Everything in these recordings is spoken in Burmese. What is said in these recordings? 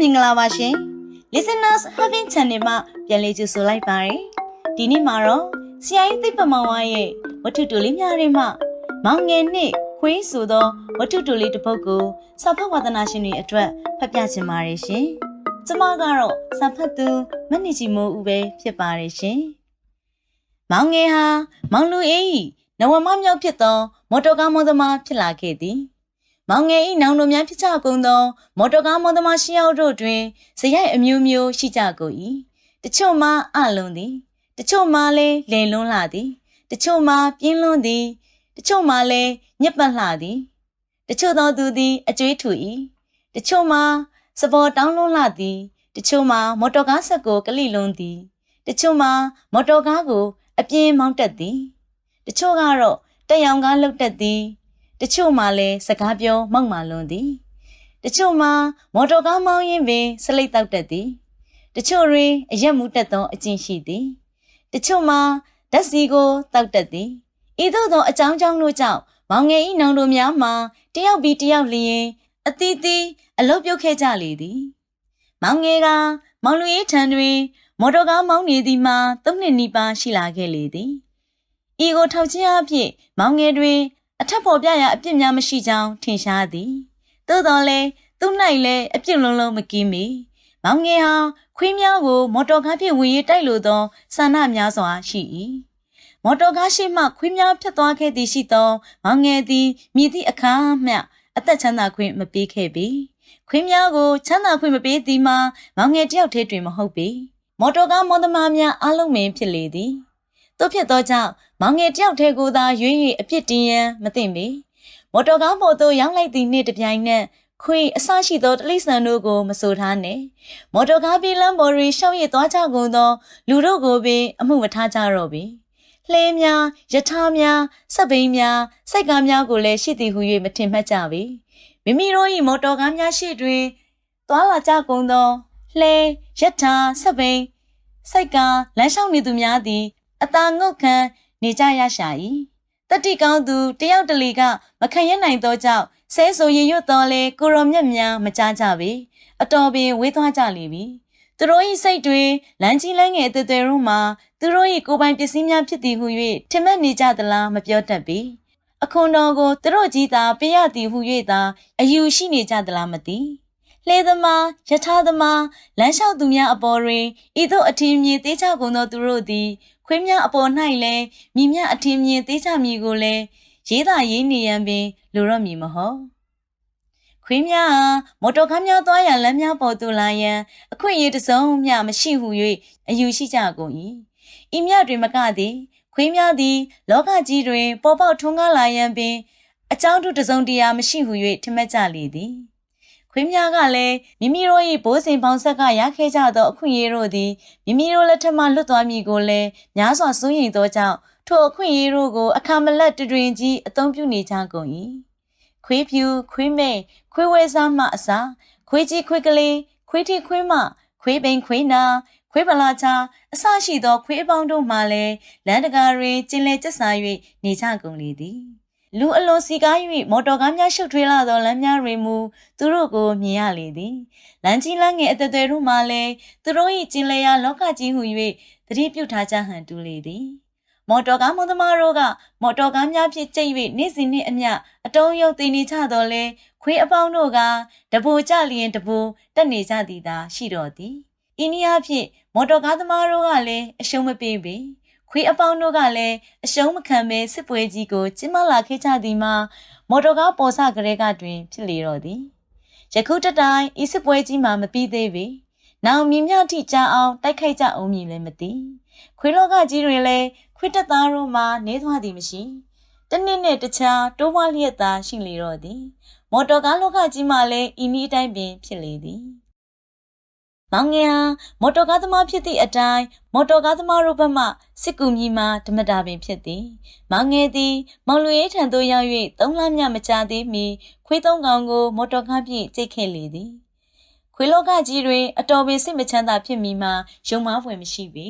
မင်္ဂလာပါရှင် Listeners Having Channel မှာပြန်လည်ကြိုဆိုလိုက်ပါရယ်ဒီနေ့မှာတော့ဆရာကြီးသိပ္ပမောင်ဝါရဲ့ဝတ္ထုတူလေးများတွေမှာမောင်ငယ်နှင့်ခွေးဆိုသောဝတ္ထုတူလေးတစ်ပုဒ်ကိုစာဖတ်ဝါသနာရှင်တွေအတွက်ဖတ်ပြချင်ပါတယ်ရှင်ကျမကတော့စာဖတ်သူမနစ်ချီမိုးဦးပဲဖြစ်ပါတယ်ရှင်မောင်ငယ်ဟာမောင်လူအေးနဝမမြောက်ဖြစ်သောမော်တော်ကားမော်သမားဖြစ်လာခဲ့သည် မောင်ငယ်ဤနောင်တို့များဖြစ်ကြကုန်သော မော်တော်ကားမော်သမားရှီယောက်တို့တွင်ဇယိုက်အမျိုးမျိုးရှိကြကုန်၏တချို့မှာအလုံးသည်တချို့မှာလည်းလင်လွန်းလာသည်တချို့မှာပြင်းလွန်းသည်တချို့မှာလည်းညက်ပတ်လှသည်တချို့သောသူသည်အကျွေးထူ၏တချို့မှာစပေါ်တောင်းလွန်းလာသည်တချို့မှာမော်တော်ကားဆက်ကိုကလိလွန်းသည်တချို့မှာမော်တော်ကားကို အပြင်းမောင်းတက်သည် တချို့ကတော့တက်ရောင်ကားလှုပ်တက်သည် တချို့မှလည်းစကားပြောမောက်မာလွန်သည်တချို့မှမော်တော်ကားမောင်းရင်းပင်စလိတ်တောက်တတ်သည်တချို့တွင်အရက်မှုတက်သောအကျင့်ရှိသည်တချို့မှဓာတ်စီကိုတောက်တတ်သည်ဤသို့သောအကြောင်းကြောင့်တို့ကြောင့်မောင်ငယ်ဤနောင်တို့များမှာတယောက်ပြီးတယောက်လျင်အသီးသီးအလုတ်ပြုတ်ခဲ့ကြလေသည်မောင်ငယ်ကမောင်လူရေးထံတွင် မော်တော်ကားမောင်းနေသည်မှာသုံးနှစ်နီးပါးရှိလာခဲ့လေသည်ဤကိုထောက်ချင်းအဖြစ်မောင်ငယ်တွင် အထက်ပေါ်ပြရာအပြစ်များမရှိကြောင်းထင်ရှားသည်သို့တော်လည်းသူ့၌လည်းအပြစ်လုံးလုံးမကင်းမီမောင်ငယ်ဟာခွေးများကို မော်တော်ကားဖြင့်ဝင်ရေးတိုက်လိုသောဆန္ဒများစွာရှိ၏မော်တော်ကားရှိမှခွေးများဖြတ်သွားခဲ့သည်ရှိသောမောင်ငယ်သည်မြည်သည့်အခါမျှအသက်ချမ်းသာခွင့်မပေးခဲ့ပေခွေးများကိုချမ်းသာခွင့်မပေးသည်မှာမောင်ငယ်တယောက်တည်းတွင်မဟုတ်ပေမော်တော်ကားမော်သမားများအလုံးမင်းဖြစ်လေသည် တို့ဖြစ်သောကြောင့်မောင်ငယ်တယောက်တည်းကိုသာရွေး၍အပြစ်တင်ရန်မသင့်ပေမော်တော်ကားပေါ်သို့ရောက်လိုက်သည့်နေ့တစ်ပြိုင်နက်ခွေအဆရှိသောတလိษံတို့ကိုမဆိုထားနဲ့မော်တော်ကားပြေးလမ်းပေါ်တွင်ရှောက်ရည်သွားကြကုန်သော လူတို့ကိုပင်အမှုမထားကြတော့ပေလှဲများယထာများစက်ဘိန်းများစိုက်ကားများကိုလည်းရှိသည်ဟု၍မထင်မှတ်ကြပေမိမိတို့၏မော်တော်ကားများရှိတွင်သွားလာကြကုန်သောလှဲယထာစက်ဘိန်းစိုက်ကားလမ်းလျှောက်နေသူများသည် အသာငုတ်ခံနေကြရရှာ၏တတိကောင်းသူတယောက်တလီကမခံရနိုင်သောကြောင့်ဆဲဆိုရင်ရွတ်တော်လဲကိုရောမြက်များမကြားကြပေအတော်ပင်ဝေးသွားကြလိမ့်မည်သူတို့၏စိတ်တွေလမ်းကြီးလမ်းငယ်အသွယ်သွယ်တို့မှာသူတို့၏ကိုယ်ပိုင်ပစ္စည်းများဖြစ်သည်ဟု၍ထင်မှတ်နေကြသလားမပြောတတ်ပေအခွန်တော်ကိုသူတို့ကြီးသာပေးရသည်ဟု၍သာအယူရှိနေကြသလားမသိ လှေသမားယထာသမားလမ်းလျှောက်သူများအပေါ်တွင်ဤသို့အထင်မြင်သေးချကုန်သောသူတို့သည်ခွေးများအပေါ်၌လည်းမိမြအထင်မြင်သေးချမည်ကိုလည်းရေးသာရေးနေရန်ပင်လိုတော့မည်မဟုတ်ခွေးများဟာမော်တော်ကားများသွားရန်လမ်းများပေါ်သို့လာရန်အခွင့်အရေးတစ်စုံမျှမရှိဟု၍အယူရှိကြကုန်၏ဤမြတွင်မကသည်ခွေးများသည် လောကကြီးတွင်ပေါ်ပေါက်ထွန်းကားလာရန်ပင်အကြောင်းတို့တစ်စုံတရာမရှိဟု၍ထင်မှတ်ကြလေသည် ခွေးများကလည်းမိမိတို့၏ဘိုးစဉ်ပေါင်းဆက်ကရခဲ့ကြသောအခွင့်အရေးတို့သည်မိမိတို့လက်ထက်မှလွတ်သွားမည်ကိုလည်းများစွာစိုးရိမ်သောကြောင့်ထိုအခွင့်အရေးတို့ကိုအခါမလတ်တွင်ကြီးအသုံးပြုနေကြကုန်၏ခွေးဖြူခွေးမဲခွေးဝဲစားမှအစားခွေးကြီးခွေးကလေးခွေးထီခွေးမခွေးပိန်ခွေးနာခွေးပလာချာအဆရှိသောခွေးအပေါင်းတို့မှလည်းလမ်းတကာတွင်ကျင်လည်ကျဆာ၍နေကြကုန်လေသည် လူအလွန်စီကား၍မော်တော်ကားများရှုပ်ထွေးလာသောလမ်းများတွင်မူသူတို့ကိုမြင်ရလေသည်လမ်းကြီးလမ်းငယ်အသက်တွေတို့မှလည်းသူတို့၏ကျင်လည်ရာလောကကြီးဟု၍သတိပြုထားကြဟန်တူလေသည်မော်တော်ကားမောင်သမားတို့ကမော်တော်ကားများဖြင့်ကျိတ်၍နေ့စဉ်နေ့အမျှအတုံးရုပ်တည်နေကြတော့လဲခွေးအပေါင်းတို့ကတဘိုကြလျင်တဘိုတက်နေကြသည်သာရှိတော်သည်ဤနည်းအားဖြင့်မော်တော်ကားသမားတို့ကလည်းအရှုံးမပေးပေ ခွေးအပေါင်းတို့ကလည်းအရှုံးမခံဘဲစစ်ပွဲကြီးကိုကျင်းပလာခဲ့ကြသည်မှာမော်တော်ကားပေါ်ဆကလေးကတွင် ဖြစ်လေတော့သည်ယခုတတိုင်းဤစစ်ပွဲကြီးမှာမပြီးသေးပေနောင်မြင်မြထိကြားအောင်တိုက်ခိုက်ကြအောင်မည်လည်းမသိခွေးလောကကြီးတွင်လည်းခွေးတက်သားတို့မှနေသွားသည်မရှိတနည်းနဲ့တခြားတိုးပွားလျက်သာရှိလေတော့သည်မော်တော်ကားလောကကြီးမှလည်းဤနည်းအတိုင်းပင်ဖြစ်လေသည် မောင်ငယ်ဟာမော်တော်ကားသမားဖြစ်သည့်အတိုင်းမော်တော်ကားသမားတို့ဘက်မှစစ်ကူမြီမှဓမတာပင်ဖြစ်သည်မောင်ငယ်သည်မောင်လူရေးထံသို့ရောက်၍သုံးလမြမကြာသေးမီခွေးသုံးကောင်ကိုမော်တော်ကားဖြင့်ကြိတ်ခဲ့လေသည်ခွေးလောကကြီးတွင်အတော်ပင်စိတ်မချမ်းသာဖြစ်မိမှယုံမားဖွယ်မရှိပေ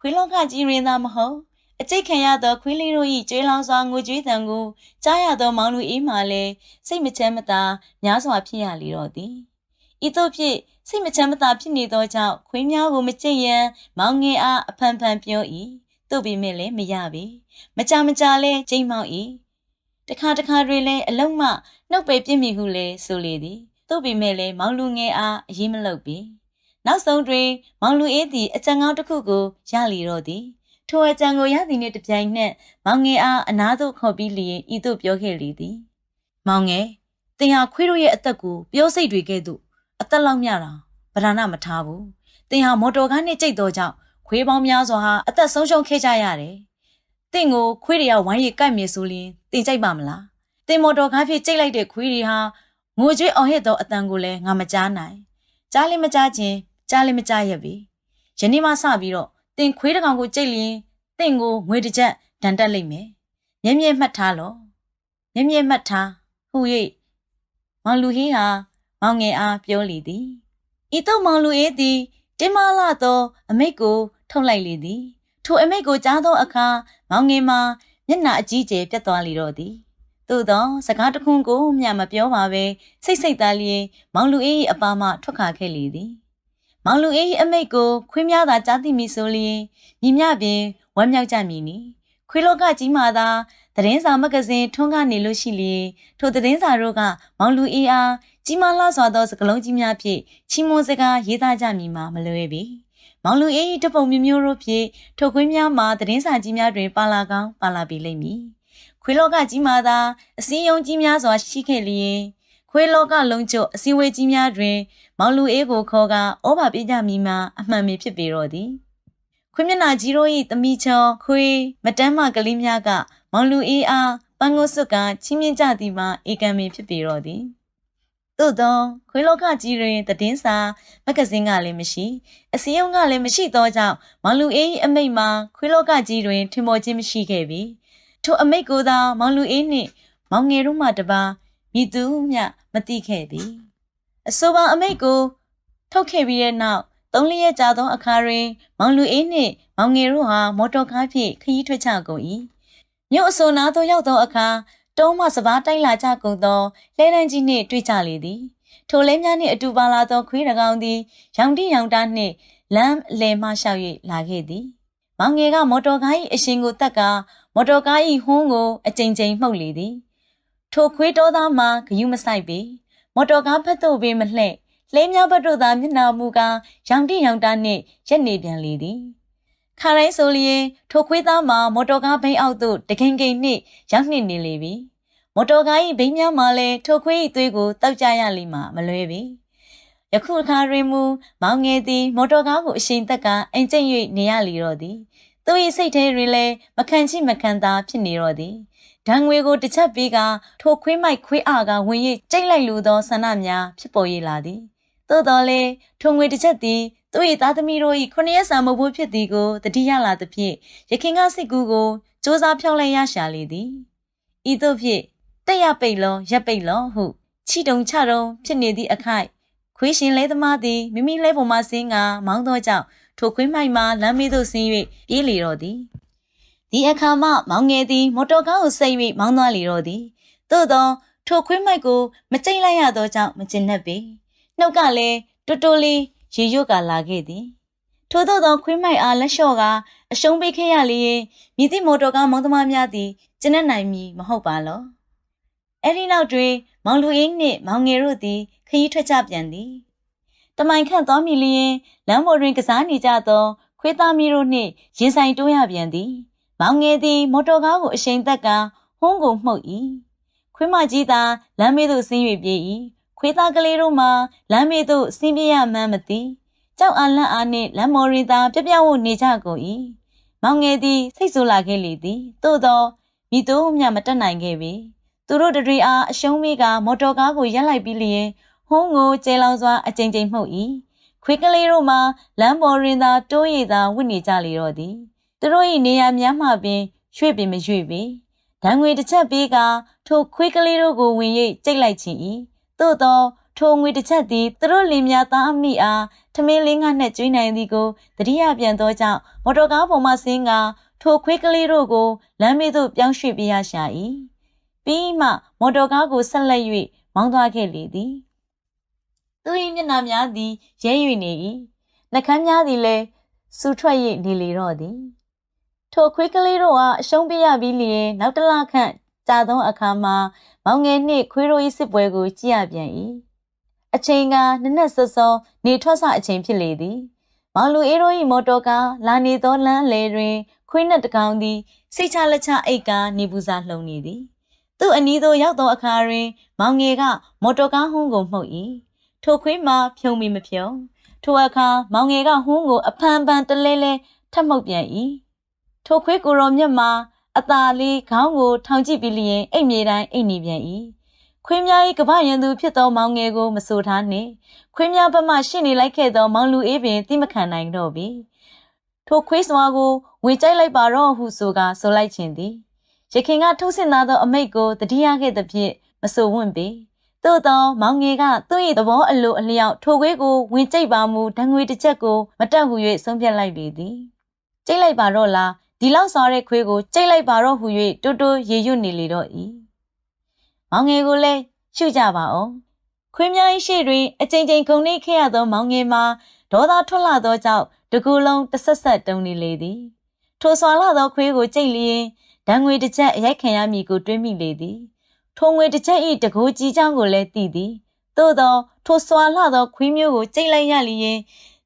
ခွေးလောကကြီးတွင်သာမဟုတ်အကျိတ်ခံရသောခွေးလေးတို့၏ကျွေးလောင်စွာငိုကြွေးတံကိုကြားရသောမောင်လူအေးမှလည်းစိတ်မချမ်းမသာများစွာဖြစ်ရလေတော့သည် ဤသို့ဖြင့်စိတ်မချမ်းမသာဖြစ်နေသောကြောင့်ခွေးများကိုမကြိတ်ရန်မောင်ငယ်အားအဖန်ဖန်ပြော၏တို့ပေမဲ့လည်းမရပေမကြမကြလဲကြိမ်မောင်၏တခါတခါတွေလည်းအလုံးမနှုတ်ပဲပြစ်မိဟုလဲဆိုလေသည်တို့ပေမဲ့လည်းမောင်လူငယ်အားအရေးမလုပ်ပေနောက်ဆုံးတွင် မောင်လူအေးသည်အကြံကောင်းတစ်ခုကိုရလီတော့သည်ထိုအကြံကိုရသည်နှင့်တပြိုင်နက်မောင်ငယ်အားအနာသို့ခေါ်ပြီးလျင်ဤသို့ပြောခဲ့လေသည် မောင်ငယ်တင်ဟာခွေးတို့ရဲ့အသက်ကိုပြောစိတ်တွေကဲ့သို့အ သက်လောက်မြတာဗဒနာမထားဘူးတင်ဟာမော်တော်ကားနဲ့ကြိတ်တော့ကြောင့်ခွေးပေါင်းများစွာဟာအသက်ဆုံးရှုံးခဲ့ကြရတယ်တင်ကိုခွေးတွေကဝိုင်းရီကြိုက်မြေဆိုရင်တင်ကြိုက်ပါမလားတင်မော်တော်ကားဖြစ်ကြိတ်လိုက်တဲ့ခွေးတွေဟာငိုကြွေးအောင်ဟစ်သောအတန်ကိုလည်းငါမကြားနိုင်ကြားလည်းမကြားခြင်းကြားလည်းမကြားရပြီယနေ့မှစပြီးတော့တင်ခွေးတကောင်ကိုကြိတ်လျင်တင့်ကိုငွေတစ်ချက်ဒဏ်တက်လိမ့်မယ်။မြဲမြဲမှတ်ထားလော့။မြဲမြဲမှတ်ထားဟူ၍မောင်လူဟင်းဟာ မောင်ငယ်အားပြောလေသည်။ဤသို့မောင်လူအေးသည်တင်မလာသောအမိတ်ကိုထုတ်လိုက်လေသည်။ထိုအမိတ်ကိုကြားသောအခါမောင်ငယ်မှာမျက်နှာအကြီးကျယ်ပြတ်သွားလေတော့သည်။သို့သောစကားတခွန်းကိုမျှမပြောပါပဲစိတ်စိတ်သားလျင်မောင်လူအေး၏အပါမှထွက်ခါခဲ့လေသည်။မောင်လူအေး၏အမိတ်ကိုခွေးများသာကြားသိမိဆိုလျင်ညီမြပင်ဝမ်းမြောက်ကြမည်နီခွေးလောကကြီးမှာသာ သတင်းစာမဂ္ဂဇင်းထွန်းကားနေလို့ရှိလျင်ထိုသတင်းစာတို့ကမောင်လူအေးအားကြီးမားလာစွာသောစကလုံးကြီးများဖြင့်ချီးမွမ်းစကားရေးသားကြမည်မှာမလွယ်ပေမောင်လူအေးတပုံမျိုးမျိုးတို့ဖြင့်ထိုခွေးများမှာသတင်းစာကြီးများတွင်ပါလာကောင်းပါလာပေလိမ့်မည်ခွေးလောကကြီးမှာသာအစည်းအရုံးကြီးများစွာရှိခဲ့လျင်ခွေးလောကလုံးကျအစည်းအဝေးကြီးများတွင် မောင်လူအေးကိုခေါ်ကဩဘာပေးကြမည်မှာအမှန်ပဲဖြစ်ပေတော့သည်ခွေးမျက်နှာကြီးတို့၏တမိချောခွေးမတန်းမကလေးများက မောင်လူအေးအားပန်းကိုစွတ်ကချင်းမြင့်ကြသည်မှာဧကံမင်ဖြစ်ပေတော့သည်သို့သောခွေးလောကကြီးတွင်တည်င်းစာမဂ္ဂဇင်းကလည်းမရှိ အစည်းအရုံးကလည်းမရှိသောကြောင့်မောင်လူအေး၏အမိတ်မှာခွေးလောကကြီးတွင်ထင်ပေါ်ခြင်းမရှိခဲ့ပြီထိုအမိတ်ကိုသာမောင်လူအေးနှင့် မောင်ငယ်တို့မှတပါမိသူမျှမသိခဲ့သည်အဆိုပါအမိတ်ကိုထုတ်ခဲ့ပြီးတဲ့နောက်သုံးလျက်ကြာသောအခါတွင် မောင်လူအေးနှင့်မောင်ငယ်တို့ဟာမော်တော်ကားဖြင့်ခရီးထွက်ကြကုန်၏ မြို့အဆိုနာသို့ရောက်သောအခါတုံးမှစပားတိုက်လာကြကုန်သောလဲလန်းကြီးနှင့်တွေ့ကြလေသည်ထိုလဲများနှင့်အတူပါလာသောခွေးတကောင်သည်ရောင်တိရောင်တာနှင့်လမ်းအလယ်မှလျှောက်၍လာခဲ့သည်မောင်ငယ်ကမော်တော်ကား၏အရှင်ကိုတက်ကမော်တော်ကား၏ဟွန်းကိုအကြိမ်ကြိမ်မှုတ်လေသည်ထိုခွေးတော်သားမှာဂယုမဆိုင်ပေမော်တော်ကားဖက်သို့ပင်မလှဲ့လှဲများဘက်တို့သာမျက်နှာမူကားရောင်တိရောင်တာနှင့်ရက်နေပြန်လေသည် ခါတိုင်းဆိုလျင်ထိုခွေးသားမှာမော်တော်ကားဘိန်းအောက်သို့တခင်ကိန်နှင့်ရောက်နှင့်နေလေပြီမော်တော်ကား၏ဘိန်းများမှာလည်းထိုခွေး၏သွေးကိုတောက်ကြရလိမ့်မှာမလွဲပြီယခုအခါတွင်မူမောင်ငယ်သည်မော်တော်ကားကိုအရှိန်သက်ကအင်ကျင့်၍နေရလီတော့သည်သူ၏စိတ်ထဲတွင်လည်းမခံချိမခံသာဖြစ်နေတော့သည်ဒံငွေကိုတစ်ချက်ပေးကထိုခွေးမိုက်ခွေးအားကဝင်၍ကြိတ်လိုက်လိုသောဆန္ဒများဖြစ်ပေါ်ရလာသည် သို့တော်လည်းထုံငွေတစ်ချက်သည်သူ၏သားသမီးတို့၏ခုနှစ်ရက်စာမုတ်ဖို့ဖြစ်သည်ကိုတတိယလာသဖြင့်ရခင်ကစစ်ကူးကိုစ조사ဖြောင်းလဲရရှာလေသည်ဤသို့ဖြင့်တက်ရပိတ်လုံးရက်ပိတ်လုံးဟုချီတုံချတုံဖြစ်နေသည့်အခိုက်ခွေးရှင်လဲသမားသည်မိမိလဲပေါ်မှဆင်းကမောင်းသောကြောင့်ထိုခွေးမိုက်မှလမ်းမေးသို့ဆင်း၍ပြေးလေတော့သည်ဒီအခါမှမောင်ငယ်သည်မော်တော်ကားကိုစိတ်၍မောင်းသွားလေတော့သည်သို့သောထိုခွေးမိုက်ကိုမကြိတ်လိုက်ရသောကြောင့်မကျင်နှက်ပေ။ နှုတ်ကလည်းတူတူလေးရေရွတ်ကလာခဲ့သည်ထို့သောသောခွေးမိုက်အားလက်လျှော့ကအရှုံးပေးခဲ့ရလျင်မြည်သည့်မော်တော်ကားမောင်းသမားများသည်ကျဉ်းနိုင်မည်မဟုတ်ပါလောအဲ့ဒီနောက်တွင် မောင်လူအင်းနှင့်မောင်ငယ်တို့သည်ခရီးထွက်ကြပြန်သည်တမိုင်ခန့်သောမီလျင်လမ်းပေါ်တွင်ကစားနေကြသော ခွေးသားမီးတို့နှင့်ရင်ဆိုင်တိုးရပြန်သည် မောင်ငယ်သည် မော်တော်ကားကိုအရှိန်သက်ကဟွန်းကိုမှုတ်၏ခွေးမကြီးသာလမ်းမေးသို့ဆင်း၍ပြေး၏ ခွေးသားကလေးတို့မှာလမ်းမေးသို့ဆင်းပြေးရမှန်းမသိကြောက်အားလန့်အားနှင့်လမ်းမော်ရင်သာပြပြဝနေကြကုန်၏မောင်ငယ်သည်စိတ်ဆိုးလာခဲ့လေသည်သို့သောမိတို့မျှမတက်နိုင်ခဲ့ပေသူတို့တတွေအားအရှုံးမေးကမော်တော်ကားကိုရက်လိုက်ပြီးလျင်ဟုံးကိုကျဲလောင်စွာအကြိမ်ကြိမ်မှုတ်၏ခွေးကလေးတို့မှာလမ်းပေါ်ရင်သာတိုးရည်သာဝစ်နေကြလေတော့သည်သူတို့၏နေရာများမှပင်ရွှေ့ပင်မရွှေ့ပေဒဏ်ငွေတစ်ချက်ပေးကထိုခွေးကလေးတို့ကိုဝင်၍ကြိတ်လိုက်ခြင်း၏ သို့သောထိုငွေတစ်ချက်သည်သူတို့လင်များသားအမိအားထမင်းလင်းကနှက်ကျွေးနိုင်သည်ကိုတတိယပြန်သောကြောင့်မော်တော်ကားပေါ်မှဆင်းကထိုခွေးကလေးတို့ကိုလမ်းမေးသို့ပြောင်းရွှေ့ပြရရှာ၏ပြီးမှမော်တော်ကားကိုဆက်လက်၍မောင်းသွားခဲ့လေသည်သူ၏မျက်နှာများသည်ရဲ၍နေ၏နှကမ်းများသည်လည်းစူထွက်၍နေလေတော့သည်ထိုခွေးကလေးတို့ဟာအရှုံးပေးရပြီးလျင်နောက်တစ်လခန့် ကြာသောအခါမှာမောင်ငယ်နှင့်ခွေးတို့၏စစ်ပွဲကိုကြည့်ရပြန်၏အချိန်ကနက်နက်စောစောနေထွက်ဆအချိန်ဖြစ်လေသည်မောင်လူအေးတို့၏မော်တော်ကားလာနေသောလမ်းလေတွင် ခွေးနှက်တကောင်သည်စိတ်ချလက်ချအိတ်ကားနေပူစာလှုံနေသည်သူ့အနီးသို့ရောက်သောအခါတွင် မောင်ငယ်ကမော်တော်ကားဟုန်းကိုမှုတ်၏ထိုခွေးမှာဖြုံမိမဖြုံထိုအခါမောင်ငယ်ကဟုန်းကိုအဖန်ဖန်တလဲလဲထပ်မှုတ်ပြန်၏ထိုခွေးကိုယ်တော်မြတ်မှာ အသာလေးခေါင်းကိုထောင်ကြည့်ပြီးလျင်အိတ်မြေတိုင်းအိတ်နေပြန်၏ခွေးများ၏ကပ္ပရန်သူဖြစ်သောမောင်ငယ်ကိုမဆိုထားနှင့်ခွေးများဘက်မှရှင်းနေလိုက်ခဲ့သောမောင်လူအေးပင်တိမခံနိုင်တော့ပြီထိုခွေးစွာကိုဝင်ကြိုက်လိုက်ပါတော့ဟုဆိုကာဆိုလိုက်ခြင်းသည်ရခင်ကထုတ်ဆင်သားသောအမိတ်ကိုတတိယခဲ့သဖြင့်မဆိုဝင့်ပေသို့သောမောင်ငယ်ကသူ့၏သဘောအလိုအလျောက်ထိုခွေးကိုဝင်ကြိတ်ပါမူဓာငွေတစ်ချက်ကိုမတက်ဟု၍ဆုံးဖြတ်လိုက်ပေသည်ကြိတ်လိုက်ပါတော့လား ဒီလောက်စွာတဲ့ခွေးကိုကြိတ်လိုက်ပါတော့ဟု၍တိုးတိုးရေရွတ်နေလေတော့၏မောင်ငယ်ကိုလည်းရှုကြပါအောင်ခွေးများ၏ရှေ့တွင်အကြိမ်ကြိမ်ခုန်နေခဲ့ရသော မောင်ငယ်မှာဒေါသထွက်လာသောကြောင့်တကူလုံးတဆက်ဆက်တုံနေလေသည်ထိုစွာလာသောခွေးကိုကြိတ်လျင်ဓာငွေတစ်ချက်အရိုက်ခံရမည်ကိုတွေးမိလေသည်ထိုငွေတစ်ချက်၏တကူကြီးချောင်းကိုလည်းသိသည်သို့သောထိုစွာလှသောခွေးမျိုးကိုကြိတ်လိုက်ရလျင်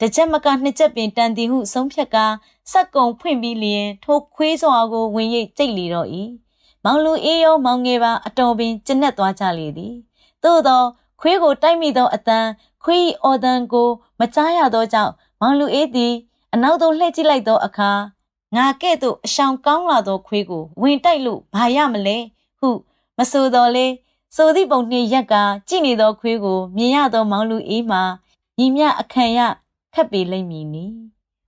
တစ်ချက်မကနှစ်ချက်ပင်တန်သည်ဟုဆုံးဖြတ်ကာ စက်ကုံဖွင့်ပြီးလျင်ထိုခွေးစွာကိုဝင်ရိပ်ကြိတ်လေတော့၏မောင်လူအေးရောမောင်ငယ်ပါအတော်ပင်ကျဉ်တ်သွားကြလေသည်သို့သောခွေးကိုတိုက်မိသောအတန်ခွေး၏အော်တန်ကို မကြားရသောကြောင့်မောင်လူအေးသည်အနောက်သို့လှည့်ကြည့်လိုက်သောအခါငါကဲ့သို့အဆောင်ကောင်းလာသောခွေးကို ဝင်တိုက်လို့ဘာရမလဲဟုမဆိုတော်လေဆိုသည့်ပုံနှင့်ရက်ကကြည့်နေသောခွေးကိုမြင်ရသောမောင်လူအေးမှာညီမြအခံရခက်ပေလိမ့်မည်နီ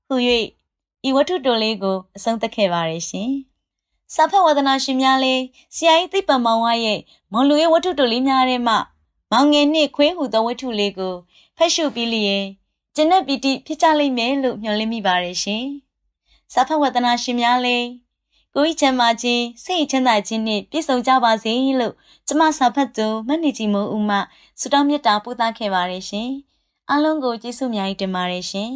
ဟု၍ ဤဝတ္ထုတိုလေးကိုအဆုံးသတ်ခဲ့ပါရရှင်စာဖတ်ဝဒနာရှင်များလေးဆရာကြီးသိပ္ပံမောင်ဝါရဲ့မောင်လူရဲ့ဝတ္ထုတိုလေးများထဲမှမောင်ငယ်နှင့်ခွေးဟူသောဝတ္ထုလေးကိုဖတ်ရှုပြီးလျင်ကျင့်တဲ့ပီတိဖြစ်ကြလိမ့်မယ်လို့မျှော်လင့်မိပါရရှင်စာဖတ်ဝဒနာရှင်များလေးကိုကြီးချမ်းသာခြင်းစိတ်ချမ်းသာခြင်းနှင့်ပြည့်စုံကြပါစေလို့ကျမစာဖတ်သူမတ်နေကြီးမိုးဦးမှဆုတောင်းမေတ္တာပို့သခဲ့ပါရရှင်အားလုံးကိုကျေးဇူးအများကြီးတင်ပါတယ်ရှင်